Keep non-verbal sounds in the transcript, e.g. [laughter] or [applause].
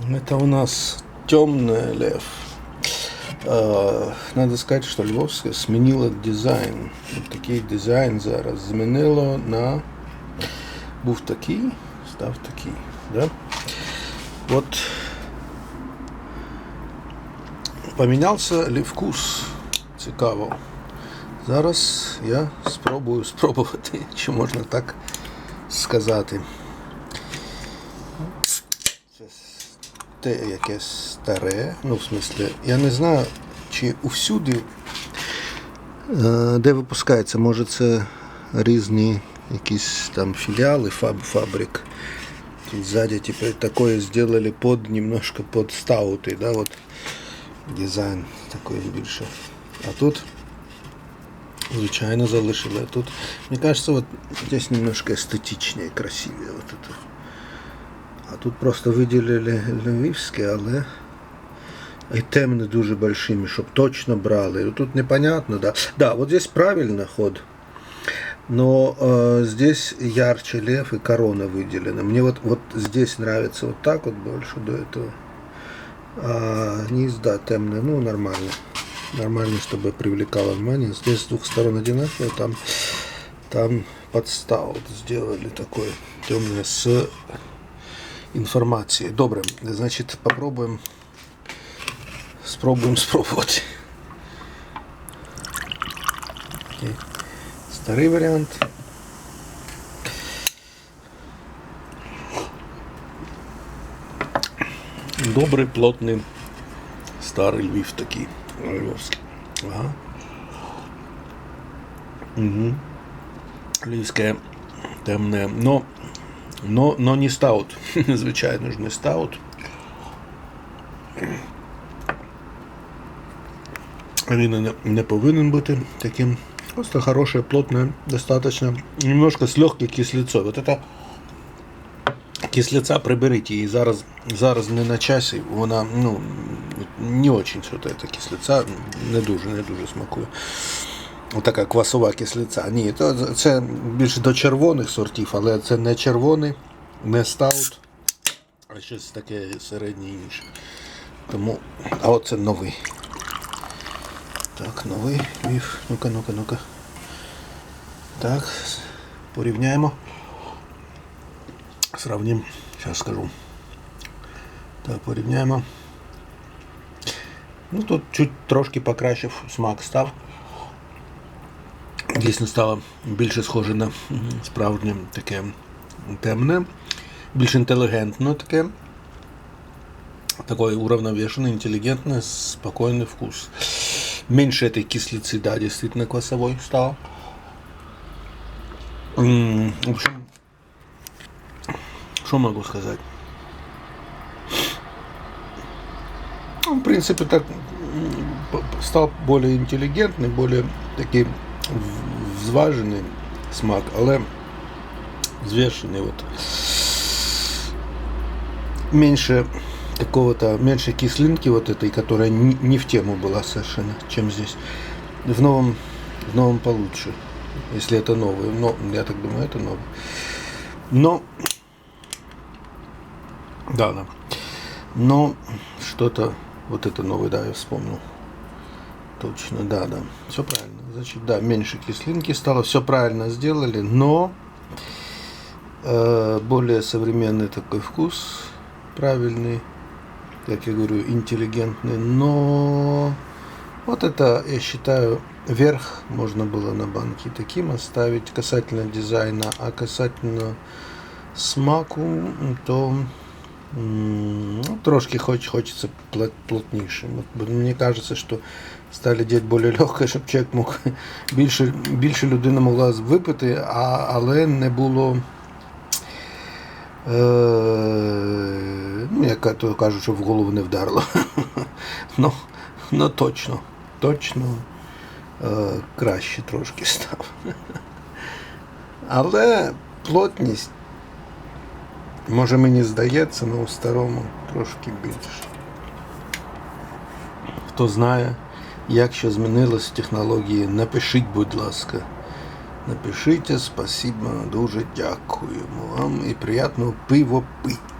Это у нас темный лев. Надо сказати, що Львовське змінило дизайн. Такий дизайн зараз змінило на був такий, став такий. Да? От помінявся вкус. Цікаво. Зараз я спробую спробувати, чи можна так сказати Це те якесь старе. Ну, в смислі, я не знаю, чи усюди, е, де випускається, може це різні якісь там філіали фаб, фабрик. Тут сзади теперь такое сделали под немножко под стауты, да, вот дизайн такой більше. А тут звичайно залишили. А тут, мне кажется, вот здесь немножко эстетичнее, красивее. Вот это. А тут просто виділили львівське, але і темне дуже большими, щоб точно брали. Тут непонятно, да. Да, вот здесь правильно ход. Но э, здесь ярче лев и корона выделена. Мне вот, вот здесь нравится вот так вот больше до этого. А низ, да, темный, ну нормально. Нормально, чтобы привлекало внимание. Здесь с двух сторон одинаково, там, там подстав вот сделали такой темное с информацией. Добре, значит, попробуем, спробуем спробовать. Окей. Старий варіант. Добрий, плотний, старий Львів такий. Львовський. Ага. Угу. Львівське темне. Но, но, но не стаут. [laughs] Звичайно ж, не стаут. Він не, не повинен бути таким. Просто хорошее, плотное, достаточно. Немножко с легкой кислицой. Вот это кислиця приберіть її зараз, зараз не на часі. Вона ну, не очень це кислиця, не дуже, не дуже смакує. Отака квасова кислиця. Ні, то, це більше до червоних сортів, але це не червоний, не стаут, а щось таке середнє інше. Тому, а от це новий. Так, новий міф. Ну-ка, ну-ка, ну-ка. Так, порівняємо. Сравним. Зараз скажу. Так, порівняємо. Ну, тут чуть трошки покращив смак став Дійсно стало більше схоже на м, справжнє таке темне, більш інтелігентне таке. Такой уравновешенный, интеллигентный, спокойный вкус. Меньше этой кислицы, да, действительно квасовой стало. М, В общем, что могу сказать? Ну, В принципе, так м, п- п- стал более интеллигентный, более такий взважений смак, але взвешенный вот. Меньше какого-то, меньше кислинки вот этой, которая не, не в тему была совершенно, чем здесь. В новом, в новом получше, если это новый. Но, я так думаю, это новый. Но, да, да. Но что-то, вот это новый, да, я вспомнил. Точно, да, да. Все правильно. Значит, да, меньше кислинки стало, все правильно сделали, но э, более современный такой вкус, правильный, как я говорю, интеллигентный, но вот это, я считаю, верх можно было на банке таким оставить касательно дизайна, а касательно смаку, то ну, трошки хоч, хочется плот- плотнейшим. Вот, Мне кажется, что стали делать более легкое, щоб чоловік мог [laughs] більше, більше людина могла випити, а, але не було. Е, ну, як то кажуть, що в голову не вдарило. [laughs] ну, ну точно, точно е, краще трошки став. [laughs] Але плотність, може мені здається, але у старому трошки більше. Хто знає, як що змінилось в технології, напишіть, будь ласка. Напишіть, спасибо, дуже дякуємо вам і приємного пиво пить.